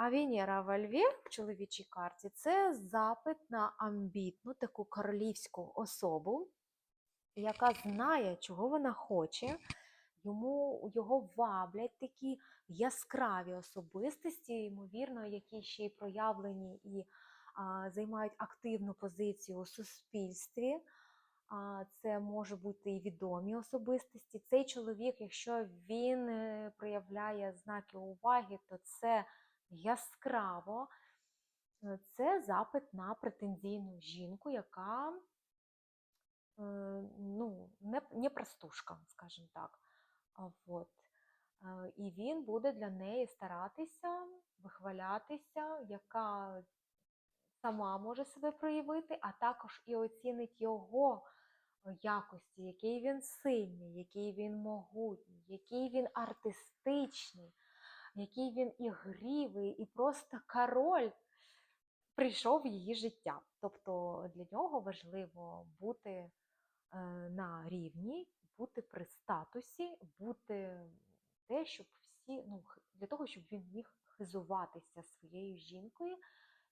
А Венера во Льві в чоловічій карті це запит на амбітну таку королівську особу, яка знає, чого вона хоче. Йому його ваблять такі яскраві особистості, ймовірно, які ще й проявлені і а, займають активну позицію у суспільстві. А, це може бути і відомі особистості. Цей чоловік, якщо він е, проявляє знаки уваги, то це яскраво. Е, Це запит на претензійну жінку, яка е, ну, не, не простушка, скажімо так. А Вот. Е, І він буде для неї старатися, вихвалятися, яка сама може себе проявити, а також і оцінить його якості, який він сильний, який він могутній, який він артистичний, який він ігривий, і просто король прийшов в її життя. Тобто для нього важливо бути е, на рівні, бути при статусі, бути те, щоб всі, ну, для того, щоб він міг хизуватися своєю жінкою,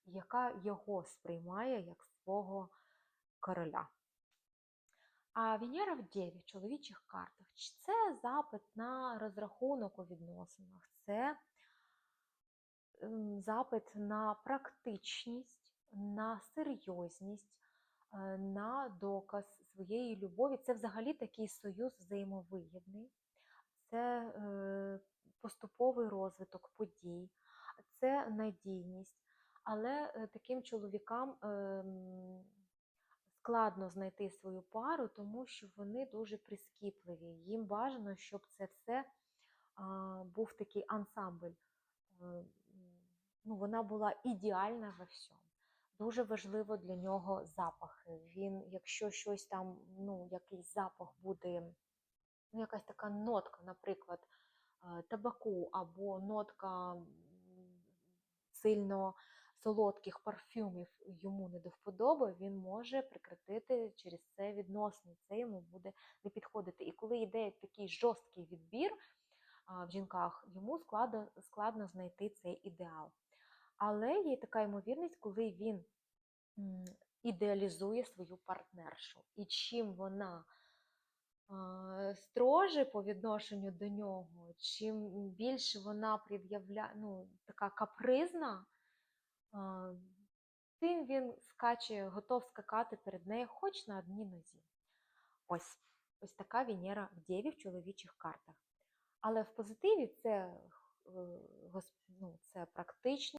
яка його сприймає як свого короля. А Венера в Дєві в чоловічих картах це запит на розрахунок у відносинах, це ем, запит на практичність, на серйозність, е, на доказ своєї любові. Це взагалі такий союз взаємовигідний, це е, поступовий розвиток подій, це надійність. Але е, таким чоловікам ем, складно знайти свою пару, тому що вони дуже прискіпливі. Їм бажано, щоб це все був такий ансамбль. Е, Ну, вона була ідеальна во всьому. Дуже важливо для нього запахи. Він, якщо щось там, ну, якийсь запах буде, ну, якась така нотка, наприклад, е, табаку або нотка сильно солодких парфюмів йому не до вподоби, він може прекратити через це відносини. Це йому буде не підходити. І коли йде такий жорсткий відбір в жінках, йому складно, складно знайти цей ідеал. Але є така ймовірність, коли він ідеалізує свою партнершу. І чим вона строже по відношенню до нього, чим більше вона пред'являє, ну, така капризна, тим він скаче, готов скакати перед нею хоч на одній нозі. Ось, ось така Венера в Дєві в чоловічих картах. Але в позитиві це, е, ну, це практично.